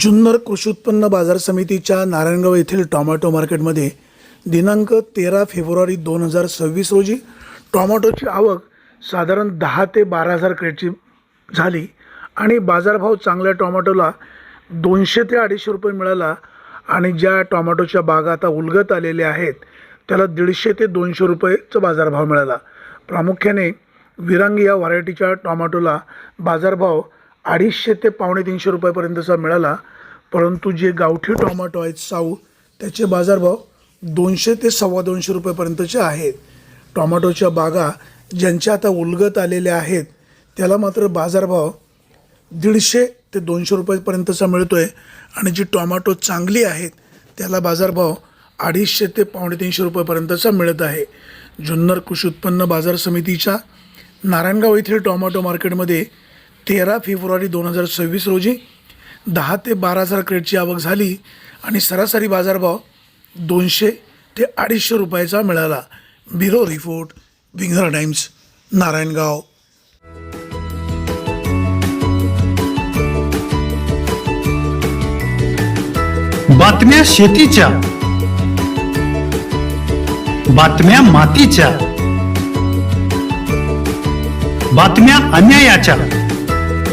जुन्नर कृषी उत्पन्न बाजार समितीच्या नारायणगाव येथील टॉमॅटो मार्केटमध्ये दिनांक तेरा फेब्रुवारी दोन हजार सव्वीस रोजी टॉमॅटोची आवक साधारण दहा ते बारा हजार क्रेटची झाली आणि बाजारभाव चांगल्या टॉमॅटोला दोनशे ते अडीचशे रुपये मिळाला आणि ज्या टॉमॅटोच्या बागा आता उलगत आलेल्या आहेत त्याला दीडशे ते दोनशे रुपयेचा बाजारभाव मिळाला. प्रामुख्याने विरांगी या व्हरायटीच्या टॉमॅटोला बाजारभाव अडीचशे ते पावणे तीनशे रुपयापर्यंतचा मिळाला परंतु जे गावठी टॉमॅटो आहेत साऊ त्याचे बाजारभाव दोनशे ते सव्वा दोनशे रुपयापर्यंतचे आहेत. टॉमॅटोच्या बागा ज्यांच्या आता उलगत आलेल्या आहेत त्याला मात्र बाजारभाव दीडशे ते दोनशे रुपयेपर्यंतचा मिळतो आहे आणि जी टॉमॅटो चांगली आहेत त्याला बाजारभाव अडीचशे ते पावणे तीनशे रुपयेपर्यंतचा मिळत आहे. जुन्नर कृषी उत्पन्न बाजार समितीच्या नारायणगाव येथील टॉमॅटो मार्केटमध्ये तेरा फेब्रुवारी दोन हजार सव्वीस रोजी दहा ते बारा हजार क्रेटची आवक झाली आणि सरासरी बाजारभाव दोनशे ते अडीचशे रुपयाचा मिळाला. ब्युरो रिपोर्ट विंगर टाइम्स नारायणगाव. बातम्या शेतीच्या. बातम्या मातीच्या. बातम्या अन्यायाच्या.